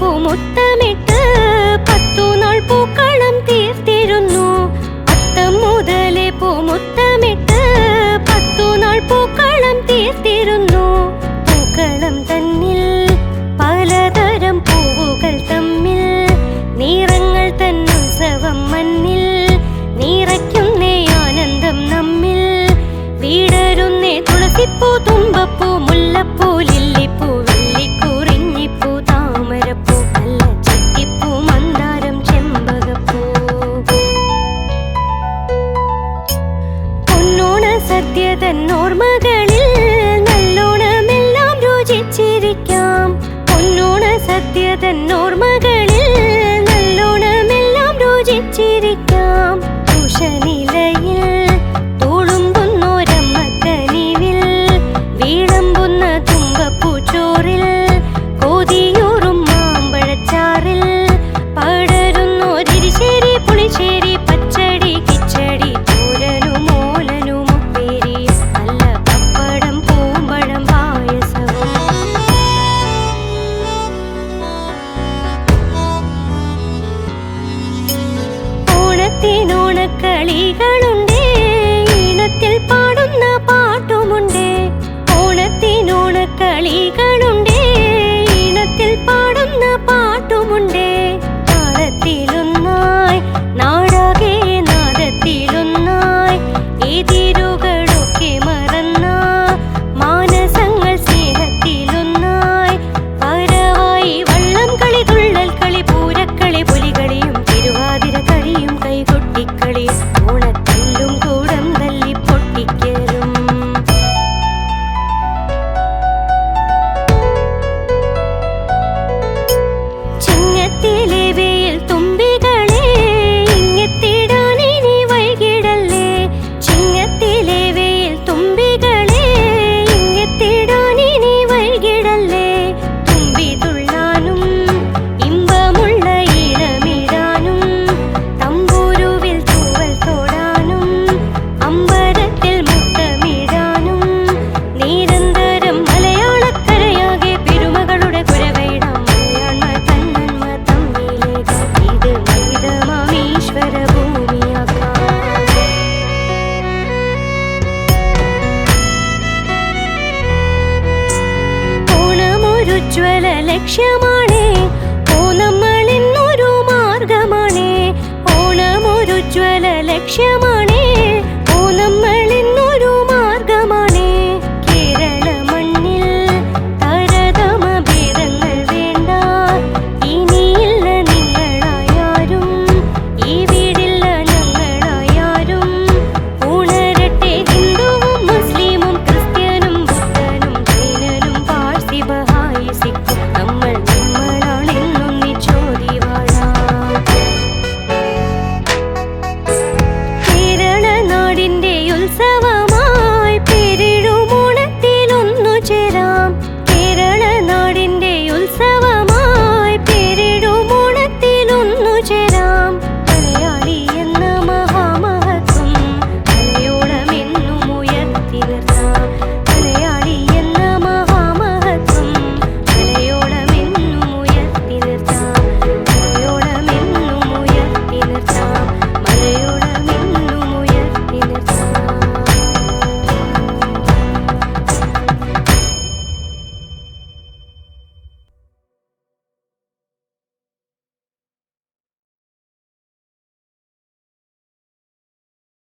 பூமுத்தமிட்டு மகதன் நோர் மகன் ഓണത്തിനോണക്കളികളുണ്ട് ഇണത്തിൽ പാടുന്ന പാട്ടുമുണ്ട്. ഓണത്തിനോണക്കളികൾ 什么